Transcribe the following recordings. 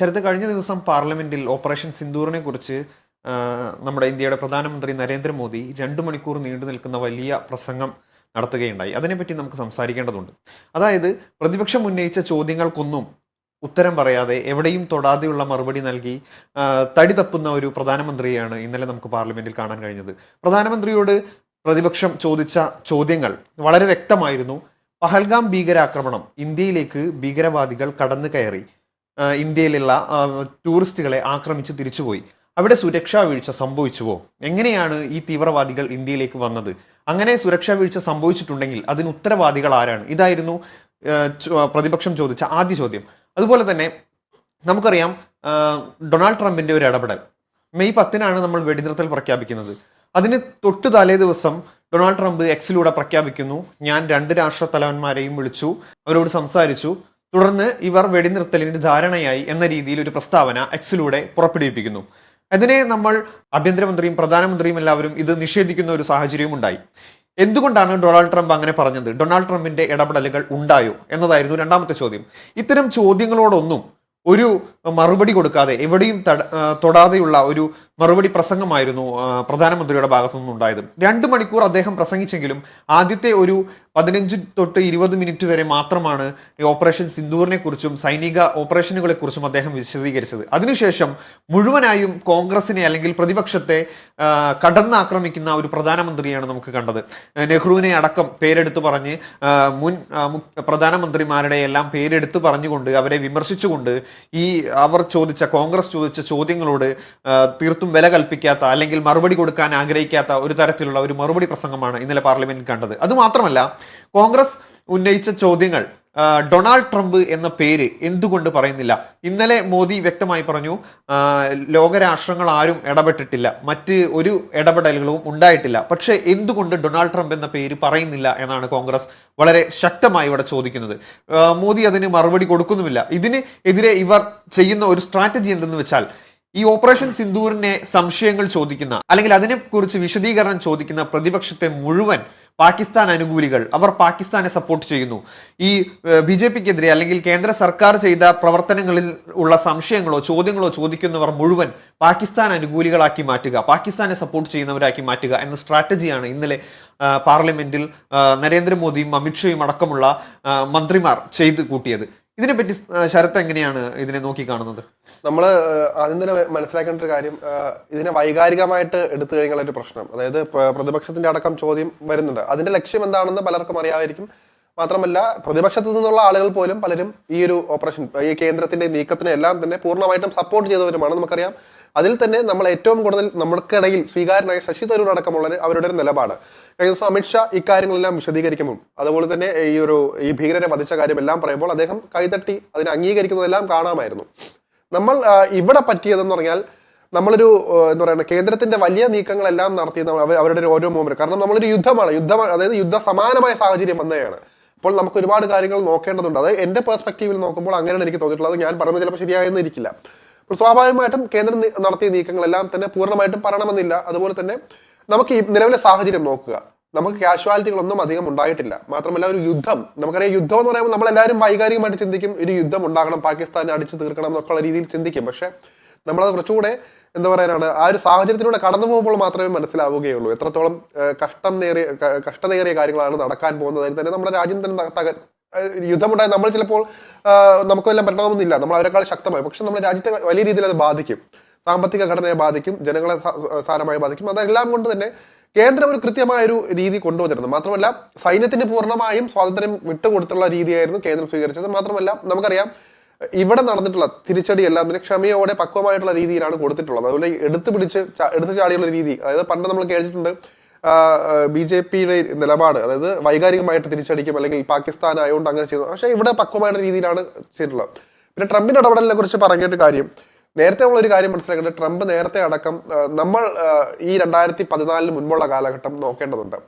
ശരത്ത് കഴിഞ്ഞ ദിവസം പാർലമെന്റിൽ ഓപ്പറേഷൻ സിന്ദൂറിനെ കുറിച്ച് നമ്മുടെ ഇന്ത്യയുടെ പ്രധാനമന്ത്രി നരേന്ദ്രമോദി രണ്ടു മണിക്കൂർ നീണ്ടു നിൽക്കുന്ന വലിയ പ്രസംഗം നടത്തുകയുണ്ടായി. അതിനെപ്പറ്റി നമുക്ക് സംസാരിക്കേണ്ടതുണ്ട്. അതായത് പ്രതിപക്ഷം ഉന്നയിച്ച ചോദ്യങ്ങൾക്കൊന്നും ഉത്തരം പറയാതെ എവിടെയും തൊടാതെയുള്ള മറുപടി നൽകി തടി തപ്പുന്ന ഒരു പ്രധാനമന്ത്രിയാണ് ഇന്നലെ നമുക്ക് പാർലമെന്റിൽ കാണാൻ കഴിഞ്ഞത്. പ്രധാനമന്ത്രിയോട് പ്രതിപക്ഷം ചോദിച്ച ചോദ്യങ്ങൾ വളരെ വ്യക്തമായിരുന്നു. പഹൽഗാം ഭീകരാക്രമണം ഇന്ത്യയിലേക്ക് ഭീകരവാദികൾ കടന്നു കയറി. ഇന്ത്യയിലുള്ള ടൂറിസ്റ്റുകളെ ആക്രമിച്ച് തിരിച്ചുപോയി. അവിടെ സുരക്ഷാ വീഴ്ച സംഭവിച്ചുവോ? എങ്ങനെയാണ് ഈ തീവ്രവാദികൾ ഇന്ത്യയിലേക്ക് വന്നത്? അങ്ങനെ സുരക്ഷാ വീഴ്ച സംഭവിച്ചിട്ടുണ്ടെങ്കിൽ അതിന് ഉത്തരവാദികൾ ആരാണ്? ഇതായിരുന്നു പ്രതിപക്ഷം ചോദിച്ച ആദ്യ ചോദ്യം. അതുപോലെ തന്നെ നമുക്കറിയാം ഡൊണാൾഡ് ട്രംപിന്റെ ഒരു ഇടപെടൽ. മെയ് പത്തിനാണ് നമ്മൾ വെടിനിർത്തൽ പ്രഖ്യാപിക്കുന്നത്. അതിന് തൊട്ട് തലേ ദിവസം ഡൊണാൾഡ് ട്രംപ് എക്സിലൂടെ പ്രഖ്യാപിക്കുന്നു. ഞാൻ രണ്ട് രാഷ്ട്ര തലവന്മാരെയും വിളിച്ചു. അവരോട് സംസാരിച്ചു. തുടർന്ന് ഇവർ വെടിനിർത്തലിന് ധാരണയായി എന്ന രീതിയിൽ ഒരു പ്രസ്താവന എക്സിലൂടെ പുറപ്പെടുവിപ്പിക്കുന്നു. അതിനെ നമ്മൾ ആഭ്യന്തരമന്ത്രിയും പ്രധാനമന്ത്രിയും എല്ലാവരും ഇത് നിഷേധിക്കുന്ന ഒരു സാഹചര്യവും ഉണ്ടായി. എന്തുകൊണ്ടാണ് ഡൊണാൾഡ് ട്രംപ് അങ്ങനെ പറഞ്ഞത്? ഡൊണാൾഡ് ട്രംപിന്റെ ഇടപെടലുകൾ ഉണ്ടായോ എന്നതായിരുന്നു രണ്ടാമത്തെ ചോദ്യം. ഇത്തരം ചോദ്യങ്ങളോടൊന്നും ഒരു മറുപടി കൊടുക്കാതെ എവിടെയും തട- തൊടാതെയുള്ള ഒരു മറുപടി പ്രസംഗമായിരുന്നു പ്രധാനമന്ത്രിയുടെ ഭാഗത്തു നിന്നുണ്ടായത്. രണ്ട് മണിക്കൂർ അദ്ദേഹം പ്രസംഗിച്ചെങ്കിലും ആദ്യത്തെ ഒരു പതിനഞ്ച് തൊട്ട് ഇരുപത് മിനിറ്റ് വരെ മാത്രമാണ് ഈ ഓപ്പറേഷൻ സിന്ദൂറിനെ കുറിച്ചും സൈനിക ഓപ്പറേഷനുകളെ കുറിച്ചും അദ്ദേഹം വിശദീകരിച്ചത്. അതിനുശേഷം മുഴുവനായും കോൺഗ്രസിനെ അല്ലെങ്കിൽ പ്രതിപക്ഷത്തെ കടന്നാക്രമിക്കുന്ന ഒരു പ്രധാനമന്ത്രിയാണ് നമുക്ക് കണ്ടത്. നെഹ്റുവിനെ അടക്കം പേരെടുത്ത് പറഞ്ഞ് മുൻ പ്രധാനമന്ത്രിമാരുടെ എല്ലാം പേരെടുത്ത് പറഞ്ഞുകൊണ്ട് അവരെ വിമർശിച്ചുകൊണ്ട് ഈ അവർ ചോദിച്ച കോൺഗ്രസ് ചോദിച്ച ചോദ്യങ്ങളോട് തീർത്തും വില കൽപ്പിക്കാത്ത അല്ലെങ്കിൽ മറുപടി കൊടുക്കാൻ ആഗ്രഹിക്കാത്ത ഒരു തരത്തിലുള്ള ഒരു മറുപടി പ്രസംഗമാണ് ഇന്നലെ പാർലമെന്റിൽ കണ്ടത്. അതുമാത്രമല്ല കോൺഗ്രസ് ഉന്നയിച്ച ചോദ്യങ്ങൾ ഡൊണാൾഡ് ട്രംപ് എന്ന പേര് എന്തുകൊണ്ട് പറയുന്നില്ല? ഇന്നലെ മോദി വ്യക്തമായി പറഞ്ഞു ലോകരാഷ്ട്രങ്ങൾ ആരും ഇടപെട്ടിട്ടില്ല. മറ്റ് ഒരു ഇടപെടലുകളും ഉണ്ടായിട്ടില്ല. പക്ഷേ എന്തുകൊണ്ട് ഡൊണാൾഡ് ട്രംപ് എന്ന പേര് പറയുന്നില്ല എന്നാണ് കോൺഗ്രസ് വളരെ ശക്തമായി ഇവിടെ ചോദിക്കുന്നത്. മോദി അതിന് മറുപടി കൊടുക്കുന്നുമില്ല. ഇതിന് എതിരെ ഇവർ ചെയ്യുന്ന ഒരു സ്ട്രാറ്റജി എന്തെന്ന് വെച്ചാൽ ഈ ഓപ്പറേഷൻ സിന്ദൂറിനെ സംശയങ്ങൾ ചോദിക്കുന്ന അല്ലെങ്കിൽ അതിനെക്കുറിച്ച് വിശദീകരണം ചോദിക്കുന്ന പ്രതിപക്ഷത്തെ മുഴുവൻ പാകിസ്ഥാൻ അനുകൂലികൾ അവർ പാകിസ്ഥാനെ സപ്പോർട്ട് ചെയ്യുന്നു. ഈ ബി ജെ പിക്കെതിരെ അല്ലെങ്കിൽ കേന്ദ്ര സർക്കാർ ചെയ്ത പ്രവർത്തനങ്ങളിൽ ഉള്ള സംശയങ്ങളോ ചോദ്യങ്ങളോ ചോദിക്കുന്നവർ മുഴുവൻ പാകിസ്ഥാൻ അനുകൂലികളാക്കി മാറ്റുക പാകിസ്ഥാനെ സപ്പോർട്ട് ചെയ്യുന്നവരാക്കി മാറ്റുക എന്ന സ്ട്രാറ്റജിയാണ് ഇന്നലെ പാർലമെന്റിൽ നരേന്ദ്രമോദിയും അമിത്ഷയും അടക്കമുള്ള മന്ത്രിമാർ ചെയ്ത് കൂട്ടിയത്. ഇതിനെപ്പറ്റി പറ്റി ശരത്ത് എങ്ങനെയാണ് ഇതിനെ നോക്കി കാണുന്നത്? നമ്മൾ ആദ്യം തന്നെ മനസ്സിലാക്കേണ്ട ഒരു കാര്യം ഇതിനെ വൈകാരികമായിട്ട് എടുത്തു കഴിഞ്ഞാൽ ഒരു പ്രശ്നം. അതായത് പ്രതിപക്ഷത്തിന്റെ അടക്കം ചോദ്യം വരുന്നുണ്ട്. അതിന്റെ ലക്ഷ്യം എന്താണെന്ന് പലർക്കും അറിയാമായിരിക്കും. മാത്രമല്ല പ്രതിപക്ഷത്തു നിന്നുള്ള ആളുകൾ പോലും പലരും ഈ ഒരു ഓപ്പറേഷൻ ഈ കേന്ദ്രത്തിന്റെ നീക്കത്തിനെ എല്ലാം തന്നെ പൂർണമായിട്ടും സപ്പോർട്ട് ചെയ്തവരുമാണ് നമുക്കറിയാം. അതിൽ തന്നെ നമ്മൾ ഏറ്റവും കൂടുതൽ നമുക്കിടയിൽ സ്വീകാര്യനായ ശശി തരൂർ അടക്കമുള്ള അവരുടെ ഒരു നിലപാട്. കഴിഞ്ഞ ദിവസം അമിത്ഷാ ഇക്കാര്യങ്ങളെല്ലാം വിശദീകരിക്കുമ്പോൾ അതുപോലെ തന്നെ ഈ ഒരു ഈ ഭീകരരെ വധിച്ച കാര്യമെല്ലാം പറയുമ്പോൾ അദ്ദേഹം കൈതട്ടി അതിനെ അംഗീകരിക്കുന്നതെല്ലാം കാണാമായിരുന്നു. നമ്മൾ ഇവിടെ പറ്റിയതെന്ന് പറഞ്ഞാൽ നമ്മളൊരു എന്താ പറയുക കേന്ദ്രത്തിന്റെ വലിയ നീക്കങ്ങളെല്ലാം നടത്തി അവരുടെ ഒരു ഓരോ മൂവ്മെന്റ് കാരണം നമ്മളൊരു യുദ്ധമാണ് യുദ്ധം അതായത് യുദ്ധ സമാനമായ സാഹചര്യം വന്നതാണ്. അപ്പോൾ നമുക്ക് ഒരുപാട് കാര്യങ്ങൾ നോക്കേണ്ടതുണ്ട്. അത് എന്റെ പെർസ്പെക്റ്റീവിൽ നോക്കുമ്പോൾ അങ്ങനെയാണ് എനിക്ക് തോന്നിയിട്ടുള്ളത്. ഞാൻ പറയുന്നത് ചിലപ്പോൾ ശരിയായെന്ന് ഇരിക്കില്ല. അപ്പോൾ സ്വാഭാവികമായിട്ടും കേന്ദ്രം നടത്തിയ നീക്കങ്ങളെല്ലാം തന്നെ പൂർണമായിട്ടും പറയണമെന്നില്ല. അതുപോലെ തന്നെ നമുക്ക് ഈ നിലവിലെ സാഹചര്യം നോക്കുക. നമുക്ക് കാഷ്വാലിറ്റികളൊന്നും അധികം ഉണ്ടായിട്ടില്ല. മാത്രമല്ല ഒരു യുദ്ധം. നമുക്കറിയാം യുദ്ധം എന്ന് പറയുമ്പോൾ നമ്മൾ എല്ലാവരും വൈകാരികമായിട്ട് ചിന്തിക്കും ഒരു യുദ്ധം ഉണ്ടാകണം പാകിസ്ഥാനെ അടിച്ചു തീർക്കണം എന്നൊക്കെയുള്ള രീതിയിൽ ചിന്തിക്കും. പക്ഷെ നമ്മളത് കുറച്ചുകൂടെ എന്താ പറയാനാണ് ആ ഒരു സാഹചര്യത്തിലൂടെ കടന്നു പോകുമ്പോൾ മാത്രമേ മനസ്സിലാവുകയുള്ളൂ. എത്രത്തോളം കഷ്ടം നേറിയ കഷ്ടതയേറിയ കാര്യങ്ങളാണ് നടക്കാൻ പോകുന്നത് തന്നെ നമ്മുടെ രാജ്യം തന്നെ യുദ്ധമുണ്ടായി നമ്മൾ ചിലപ്പോൾ നമുക്കെല്ലാം പറ്റണമെന്നില്ല നമ്മൾ അവരെക്കാൾ ശക്തമായി. പക്ഷെ നമ്മുടെ രാജ്യത്തെ വലിയ രീതിയിൽ അത് ബാധിക്കും. സാമ്പത്തിക ഘടനയെ ബാധിക്കും ജനങ്ങളെ സാരമായി ബാധിക്കും. അതെല്ലാം കൊണ്ട് തന്നെ കേന്ദ്രം ഒരു കൃത്യമായ ഒരു രീതി കൊണ്ടുവന്നിരുന്നു. മാത്രമല്ല സൈന്യത്തിന് പൂർണമായും സ്വാതന്ത്ര്യം വിട്ടുകൊടുത്തുള്ള രീതിയായിരുന്നു കേന്ദ്രം സ്വീകരിച്ചത്. മാത്രമല്ല നമുക്കറിയാം ഇവിടെ നടന്നിട്ടുള്ള തിരിച്ചടി എല്ലാം തന്നെ ക്ഷമയോടെ പക്വമായിട്ടുള്ള രീതിയിലാണ് കൊടുത്തിട്ടുള്ളത്. അതുപോലെ എടുത്തു പിടിച്ച് എടുത്തു ചാടിയുള്ള രീതി അതായത് പണ്ട് നമ്മൾ കേട്ടിട്ടുണ്ട് ബി ജെ പിയുടെ നിലപാട് അതായത് വൈകാരികമായിട്ട് തിരിച്ചടിക്കും അല്ലെങ്കിൽ പാകിസ്ഥാൻ ആയതുകൊണ്ട് അങ്ങനെ ചെയ്തു. പക്ഷേ ഇവിടെ പക്വമായ രീതിയിലാണ് ചെയ്തിട്ടുള്ളത്. പിന്നെ ട്രംപിന്റെ ഇടപെടലിനെ കുറിച്ച് പറഞ്ഞിട്ട് കാര്യം നേരത്തെ ഉള്ള ഒരു കാര്യം മനസ്സിലാക്കേണ്ടത് ട്രംപ് നേരത്തെ അടക്കം നമ്മൾ ഈ രണ്ടായിരത്തി പതിനാലിന് മുൻപുള്ള കാലഘട്ടം നോക്കേണ്ടതുണ്ട്.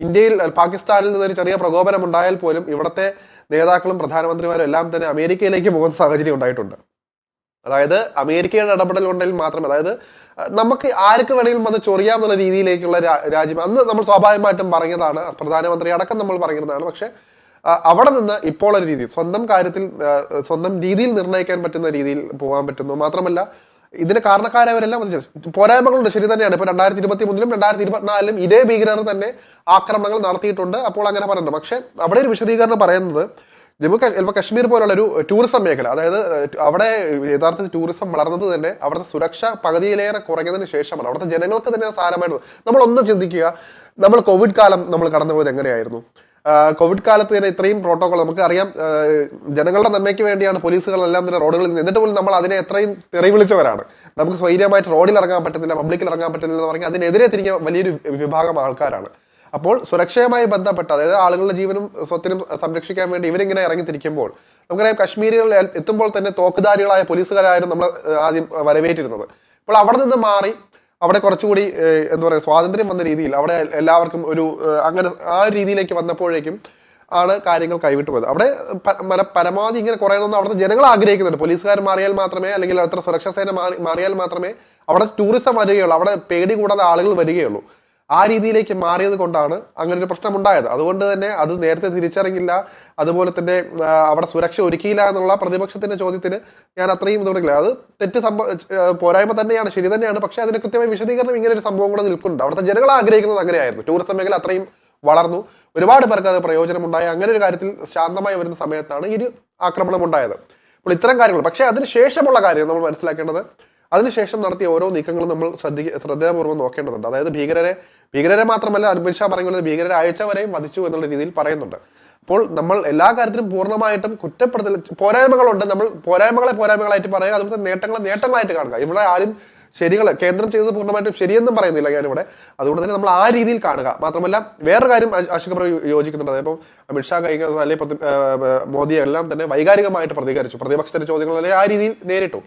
ഇന്ത്യയിൽ പാകിസ്ഥാനിൽ നിന്ന് ഒരു ചെറിയ പ്രകോപനം ഉണ്ടായാൽ പോലും ഇവിടത്തെ നേതാക്കളും പ്രധാനമന്ത്രിമാരും എല്ലാം തന്നെ അമേരിക്കയിലേക്ക് പോകുന്ന സാഹചര്യം ഉണ്ടായിട്ടുണ്ട്. അതായത് അമേരിക്കയുടെ ഇടപെടൽ ഉണ്ടെങ്കിൽ മാത്രം അതായത് നമുക്ക് ആർക്ക് വേണമെങ്കിലും വന്ന് ചൊറിയാമെന്നുള്ള രീതിയിലേക്കുള്ള രാജ്യം അന്ന് നമ്മൾ സ്വാഭാവികമായിട്ടും പറഞ്ഞതാണ് പ്രധാനമന്ത്രി അടക്കം നമ്മൾ പറയുന്നതാണ് പക്ഷെ അവിടെ നിന്ന് ഇപ്പോൾ ഒരു രീതി സ്വന്തം കാര്യത്തിൽ സ്വന്തം രീതിയിൽ നിർണയിക്കാൻ പറ്റുന്ന രീതിയിൽ പോകാൻ പറ്റുന്നു. മാത്രമല്ല ഇതിന് കാരണക്കാരവരെല്ലാം അത് പോരായ്മകളുണ്ട് ശരി തന്നെയാണ്. ഇപ്പൊ രണ്ടായിരത്തി ഇരുപത്തി മൂന്നിലും രണ്ടായിരത്തി ഇരുപത്തിനാലിലും ഇതേ ഭീകരർ തന്നെ ആക്രമണങ്ങൾ നടത്തിയിട്ടുണ്ട്. അപ്പോൾ അങ്ങനെ പറയുന്നുണ്ട് പക്ഷെ അവിടെ ഒരു വിശദീകരണം പറയുന്നത് ജമ്മു ഇപ്പൊ കശ്മീർ പോലുള്ള ഒരു ടൂറിസം മേഖല അതായത് അവിടെ യഥാർത്ഥത്തിൽ ടൂറിസം വളർന്നത് തന്നെ അവിടുത്തെ സുരക്ഷ പകുതിയിലേറെ കുറഞ്ഞതിന് ശേഷമാണ്. അവിടുത്തെ ജനങ്ങൾക്ക് തന്നെ സാരമായിട്ട് നമ്മൾ ഒന്ന് ചിന്തിക്കുക നമ്മൾ കോവിഡ് കാലം നമ്മൾ കടന്നുപോയത് എങ്ങനെയായിരുന്നു? കോവിഡ് കാലത്ത് തന്നെ ഇത്രയും പ്രോട്ടോകോൾ നമുക്ക് അറിയാം. ജനങ്ങളുടെ നന്മയ്ക്ക് വേണ്ടിയാണ് പോലീസുകളെല്ലാം തന്നെ റോഡുകളിൽ നിന്ന് എന്നിട്ട് പോലും നമ്മൾ അതിനെ എത്രയും തെറി വിളിച്ചവരാണ്. നമുക്ക് സ്വൈര്യമായിട്ട് റോഡിൽ ഇറങ്ങാൻ പറ്റുന്നില്ല പബ്ലിക്കിൽ ഇറങ്ങാൻ പറ്റുന്നില്ല എന്ന് പറഞ്ഞാൽ അതിനെതിരെ തിരിഞ്ഞ വലിയൊരു വിഭാഗം ആൾക്കാരാണ്. അപ്പോൾ സുരക്ഷയുമായി ബന്ധപ്പെട്ട അതായത് ആളുകളുടെ ജീവനും സ്വത്തിനും സംരക്ഷിക്കാൻ വേണ്ടി ഇവരിങ്ങനെ ഇറങ്ങി തിരിക്കുമ്പോൾ നമുക്കറിയാം കശ്മീരിൽ എത്തുമ്പോൾ തന്നെ തോക്കുധാരികളായ പോലീസുകാരായിരുന്നു നമ്മൾ ആദ്യം വരവേറ്റിരുന്നത്. അപ്പോൾ അവിടെ നിന്ന് മാറി അവിടെ കുറച്ചുകൂടി എന്താ പറയുക സ്വാതന്ത്ര്യം വന്ന രീതിയിൽ അവിടെ എല്ലാവർക്കും ഒരു അങ്ങനെ ആ ഒരു രീതിയിലേക്ക് വന്നപ്പോഴേക്കും ആണ് കാര്യങ്ങൾ കൈവിട്ടു പോയത്. അവിടെ പരമാവധി ഇങ്ങനെ കുറയണമെന്ന് അവിടുത്തെ ജനങ്ങൾ ആഗ്രഹിക്കുന്നുണ്ട്. പോലീസുകാർ മാറിയാൽ മാത്രമേ അല്ലെങ്കിൽ അവിടുത്തെ സുരക്ഷാ സേന മാറി മാറിയാൽ മാത്രമേ അവിടെ ടൂറിസം വരികയുള്ളൂ. അവിടെ പേടി കൂടാതെ ആളുകൾ വരികയുള്ളൂ. ആ രീതിയിലേക്ക് മാറിയത് കൊണ്ടാണ് അങ്ങനെ ഒരു പ്രശ്നം ഉണ്ടായത് അതുകൊണ്ട് തന്നെ അത് നേരത്തെ തിരിച്ചറിഞ്ഞില്ല. അതുപോലെ തന്നെ അവിടെ സുരക്ഷ ഒരുക്കിയില്ല എന്നുള്ള പ്രതിപക്ഷത്തിന്റെ ചോദ്യത്തിന് ഞാൻ അത്രയും ഇതോടില്ല അത് തെറ്റ് സംഭവ പോരായ്മ തന്നെയാണ് ശരി തന്നെയാണ്. പക്ഷേ അതിന് കൃത്യമായി വിശദീകരണം ഇങ്ങനെ ഒരു സംഭവം കൂടെ നിൽക്കുന്നുണ്ട് അവിടുത്തെ ജനങ്ങൾ ആഗ്രഹിക്കുന്നത് അങ്ങനെയായിരുന്നു. ടൂറിസം മേഖല അത്രയും വളർന്നു. ഒരുപാട് പേർക്ക് അത് പ്രയോജനമുണ്ടായി. അങ്ങനെ ഒരു കാര്യത്തിൽ ശാന്തമായി വരുന്ന സമയത്താണ് ഈ ഒരു ആക്രമണം ഉണ്ടായത്. അപ്പോൾ ഇത്തരം കാര്യങ്ങൾ. പക്ഷേ അതിന് ശേഷമുള്ള കാര്യം നമ്മൾ മനസ്സിലാക്കേണ്ടത് അതിനുശേഷം നടത്തിയ ഓരോ നീക്കങ്ങളും നമ്മൾ ശ്രദ്ധി ശ്രദ്ധാപൂർവം നോക്കേണ്ടതുണ്ട്. അതായത് ഭീകരരെ ഭീകരരെ മാത്രമല്ല അമിത് ഷാ പറയുന്നത് ഭീകരരെ അയച്ച വരെയും വധിച്ചു എന്നുള്ള രീതിയിൽ പറയുന്നുണ്ട്. അപ്പോൾ നമ്മൾ എല്ലാ കാര്യത്തിലും പൂർണമായിട്ടും കുറ്റപ്പെടുത്തൽ പോരായ്മകളുണ്ട്. നമ്മൾ പോരായ്മകളെ പോരായ്മകളായിട്ട് പറയുക അതുപോലെ നേട്ടങ്ങളെ നേട്ടങ്ങളായിട്ട് കാണുക. ഇവിടെ ആരും ശരികൾ കേന്ദ്രം ചെയ്തത് പൂർണമായിട്ടും ശരിയെന്നും പറയുന്നില്ല ഞാനിവിടെ. അതുകൊണ്ട് തന്നെ നമ്മൾ ആ രീതിയിൽ കാണുക. മാത്രമല്ല വേറൊരു കാര്യം അശ്- അശോക് പ്രഭു യോജിക്കുന്നുണ്ട്. അതായത് ഇപ്പം അമിത്ഷാ കഴിഞ്ഞ അല്ലെങ്കിൽ മോദി എല്ലാം തന്നെ വൈകാരികമായിട്ട് പ്രതികരിച്ചു. പ്രതിപക്ഷത്തിന്റെ ചോദ്യങ്ങളെ ആ രീതിയിൽ നേരിട്ടു.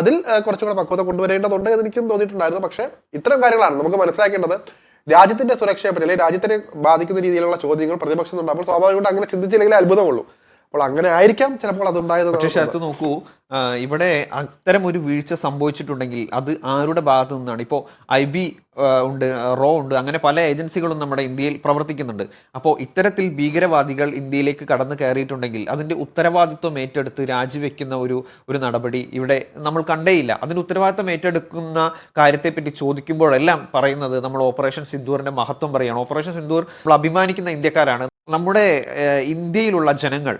അതിൽ കുറച്ചുകൂടെ പക്വത കൊണ്ടുവരേണ്ടതുണ്ട് എന്ന് എനിക്കും തോന്നിയിട്ടുണ്ടായിരുന്നു. പക്ഷേ ഇത്തരം കാര്യങ്ങളാണ് നമുക്ക് മനസ്സിലാക്കേണ്ടത്. രാജ്യത്തിന്റെ സുരക്ഷയെ പറ്റി അല്ലെങ്കിൽ രാജ്യത്തിനെ ബാധിക്കുന്ന രീതിയിലുള്ള ചോദ്യങ്ങൾ പ്രതിപക്ഷം ഉണ്ട് അപ്പോൾ സ്വാഭാവികമായിട്ട് അങ്ങനെ ചിന്തിച്ചില്ലെങ്കിൽ അത്ഭുതമുള്ളൂ. അപ്പോൾ അങ്ങനെ ആയിരിക്കാം ചിലപ്പോൾ അത് ഉണ്ടായത് പക്ഷേ അടുത്ത് നോക്കൂ ഇവിടെ അത്തരം ഒരു വീഴ്ച സംഭവിച്ചിട്ടുണ്ടെങ്കിൽ അത് ആരുടെ ഭാഗത്തു നിന്നാണ്? ഇപ്പോൾ ഐ ബി ഉണ്ട് റോ ഉണ്ട് അങ്ങനെ പല ഏജൻസികളും നമ്മുടെ ഇന്ത്യയിൽ പ്രവർത്തിക്കുന്നുണ്ട്. അപ്പോൾ ഇത്തരത്തിൽ ഭീകരവാദികൾ ഇന്ത്യയിലേക്ക് കടന്നു കയറിയിട്ടുണ്ടെങ്കിൽ അതിന്റെ ഉത്തരവാദിത്വം ഏറ്റെടുത്ത് രാജിവെക്കുന്ന ഒരു ഒരു നടപടി ഇവിടെ നമ്മൾ കണ്ടേയില്ല. അതിന് ഉത്തരവാദിത്വം ഏറ്റെടുക്കുന്ന കാര്യത്തെപ്പറ്റി ചോദിക്കുമ്പോഴെല്ലാം പറയുന്നത് നമ്മൾ ഓപ്പറേഷൻ സിന്ദൂറിന്റെ മഹത്വം പറയുകയാണ്. ഓപ്പറേഷൻ സിന്ദൂർ നമ്മൾ അഭിമാനിക്കുന്ന ഇന്ത്യക്കാരാണ്. നമ്മുടെ ഇന്ത്യയിലുള്ള ജനങ്ങൾ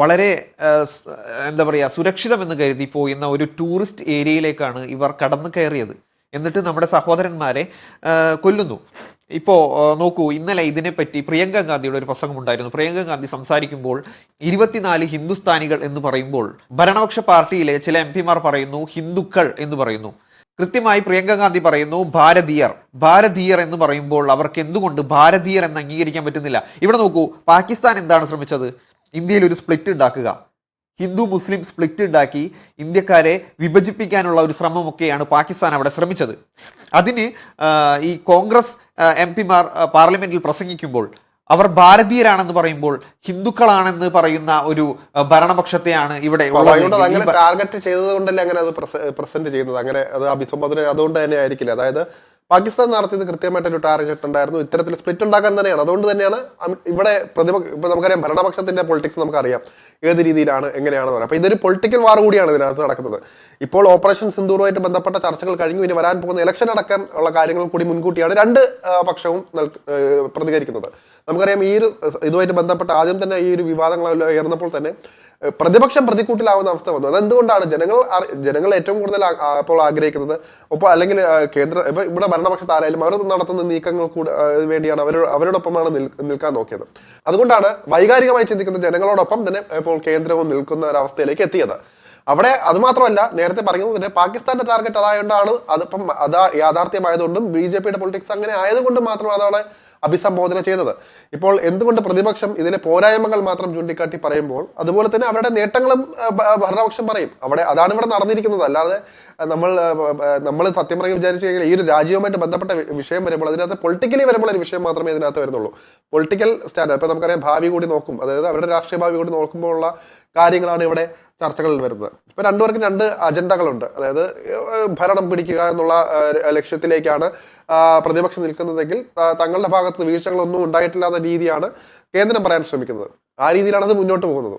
വളരെ എന്താ പറയുക സുരക്ഷിതമെന്ന് കരുതി പോയുന്ന ഒരു ടൂറിസ്റ്റ് ഏരിയയിലേക്കാണ് ഇവർ കടന്നു കയറിയത്. എന്നിട്ട് നമ്മുടെ സഹോദരന്മാരെ കൊല്ലുന്നു. ഇപ്പോൾ നോക്കൂ ഇന്നലെ ഇതിനെപ്പറ്റി പ്രിയങ്ക ഗാന്ധിയുടെ ഒരു പ്രസംഗം ഉണ്ടായിരുന്നു. പ്രിയങ്ക ഗാന്ധി സംസാരിക്കുമ്പോൾ ഇരുപത്തിനാല് ഹിന്ദുസ്ഥാനികൾ എന്ന് പറയുമ്പോൾ ഭരണപക്ഷ പാർട്ടിയിലെ ചില എം പിമാർ പറയുന്നു ഹിന്ദുക്കൾ എന്ന് പറയുന്നു. കൃത്യമായി പ്രിയങ്ക ഗാന്ധി പറയുന്നു ഭാരതീയർ ഭാരതീയർ എന്ന് പറയുമ്പോൾ അവർക്ക് എന്തുകൊണ്ട് ഭാരതീയർ എന്ന് അംഗീകരിക്കാൻ പറ്റുന്നില്ല? ഇവിടെ നോക്കൂ പാകിസ്ഥാൻ എന്താണ് ശ്രമിച്ചത്? ഇന്ത്യയിൽ ഒരു സ്പ്ലിറ്റ് ഉണ്ടാക്കുക. ഹിന്ദു മുസ്ലിം സ്പ്ലിറ്റ് ഉണ്ടാക്കി ഇന്ത്യക്കാരെ വിഭജിപ്പിക്കാനുള്ള ഒരു ശ്രമമൊക്കെയാണ് പാകിസ്ഥാൻ അവിടെ ശ്രമിച്ചത്. അതിന് ഈ കോൺഗ്രസ് എം പിമാർ പാർലമെന്റിൽ പ്രസംഗിക്കുമ്പോൾ അവർ ഭാരതീയരാണെന്ന് പറയുമ്പോൾ ഹിന്ദുക്കളാണെന്ന് പറയുന്ന ഒരു ഭരണപക്ഷത്തെയാണ് ഇവിടെ അങ്ങനെ ടാർഗറ്റ് ചെയ്തത് കൊണ്ടല്ലേ അങ്ങനെ അത് പ്രസന്റ് ചെയ്യുന്നത്? അങ്ങനെ അത് അഭിസംബോധന അതുകൊണ്ട് തന്നെ ആയിരിക്കില്ല? അതായത് പാകിസ്ഥാൻ നടത്തിയത് കൃത്യമായിട്ടൊരു ടാർഗറ്റ് ഉണ്ടായിരുന്നു. ഇത്തരത്തിൽ സ്പ്ലിറ്റ് ഉണ്ടാക്കാൻ തന്നെയാണ്. അതുകൊണ്ട് തന്നെയാണ് ഇവിടെ പ്രതിപക്ഷ ഇപ്പൊ നമുക്കറിയാം ഭരണപക്ഷത്തിന്റെ പൊളിറ്റിക്സ് നമുക്കറിയാം. ഏത് രീതിയിലാണ് എങ്ങനെയാണെന്ന് പറയാം. അപ്പൊ ഇതൊരു പൊളിറ്റിക്കൽ വാർ കൂടിയാണ് ഇതിനകത്ത് നടക്കുന്നത്. ഇപ്പോൾ ഓപ്പറേഷൻ സിന്ദൂറുമായിട്ട് ബന്ധപ്പെട്ട ചർച്ചകൾ കഴിഞ്ഞു. ഇനി വരാൻ പോകുന്ന ഇലക്ഷൻ അടക്കം ഉള്ള കാര്യങ്ങൾ കൂടി മുൻകൂട്ടിയാണ് രണ്ട് പക്ഷവും പ്രതികരിക്കുന്നത്. നമുക്കറിയാം ഈ ഒരു ഇതുമായിട്ട് ബന്ധപ്പെട്ട ആദ്യം തന്നെ ഈ ഒരു വിവാദങ്ങൾ ഉയർന്നപ്പോൾ തന്നെ പ്രതിപക്ഷം പ്രതിക്കൂട്ടിലാവുന്ന അവസ്ഥ വന്നു. അതെന്തുകൊണ്ടാണ്? ജനങ്ങൾ ജനങ്ങൾ ഏറ്റവും കൂടുതൽ അപ്പോൾ ആഗ്രഹിക്കുന്നത്. ഒപ്പം അല്ലെങ്കിൽ കേന്ദ്ര ഇപ്പൊ ഇവിടെ ഭരണപക്ഷത്താരായാലും അവർ നടത്തുന്ന നീക്കങ്ങൾ കൂടെ ആ, വേണ്ടിയാണ് അവർ അവരോടൊപ്പമാണ് നിൽക്കാൻ നോക്കിയത്. അതുകൊണ്ടാണ് വൈകാരികമായി ചിന്തിക്കുന്ന ജനങ്ങളോടൊപ്പം തന്നെ ഇപ്പോൾ കേന്ദ്രവും നിൽക്കുന്ന ഒരവസ്ഥയിലേക്ക് എത്തിയത്. അവിടെ അത് മാത്രമല്ല നേരത്തെ പറഞ്ഞു പിന്നെ പാകിസ്ഥാന്റെ ടാർഗറ്റ് അതായതുകൊണ്ടാണ് അതിപ്പം അതാ യാഥാർത്ഥ്യമായതുകൊണ്ടും ബി ജെ പിയുടെ പൊളിറ്റിക്സ് അങ്ങനെ ആയതുകൊണ്ടും മാത്രമാണ് അതവിടെ അഭിസംബോധന ചെയ്തത്. ഇപ്പോൾ എന്തുകൊണ്ട് പ്രതിപക്ഷം ഇതിലെ പോരായ്മകൾ മാത്രം ചൂണ്ടിക്കാട്ടി പറയുമ്പോൾ അതുപോലെ തന്നെ അവരുടെ നേട്ടങ്ങളും ഭരണപക്ഷം പറയും. അവിടെ അതാണ് ഇവിടെ നടന്നിരിക്കുന്നത്. അല്ലാതെ നമ്മൾ നമ്മൾ സത്യം പറയുക വിചാരിച്ചു കഴിഞ്ഞാൽ ഈ ഒരു രാജ്യവുമായിട്ട് ബന്ധപ്പെട്ട വിഷയം വരുമ്പോൾ അതിനകത്ത് പൊളിറ്റിക്കലി വരുമ്പോൾ ഒരു വിഷയം മാത്രമേ ഇതിനകത്ത് വരുന്നുള്ളൂ. പൊളിറ്റിക്കൽ സ്റ്റാൻഡ് ഇപ്പൊ നമുക്കറിയാം ഭാവി കൂടി നോക്കും. അതായത് അവരുടെ രാഷ്ട്രീയ ഭാവി കൂടി നോക്കുമ്പോഴുള്ള കാര്യങ്ങളാണ് ഇവിടെ ചർച്ചകളിൽ വരുന്നത്. ഇപ്പൊ രണ്ടുപേർക്കും രണ്ട് അജണ്ടകളുണ്ട്. അതായത് ഭരണം പിടിക്കുക എന്നുള്ള ലക്ഷ്യത്തിലേക്കാണ് പ്രതിപക്ഷം നിൽക്കുന്നതെങ്കിൽ തങ്ങളുടെ ഭാഗത്ത് വീഴ്ചകളൊന്നും ഉണ്ടായിട്ടില്ലാത്ത രീതിയാണ് കേന്ദ്രം പറയാൻ ശ്രമിക്കുന്നത്. ആ രീതിയിലാണ് അത് മുന്നോട്ട് പോകുന്നത്.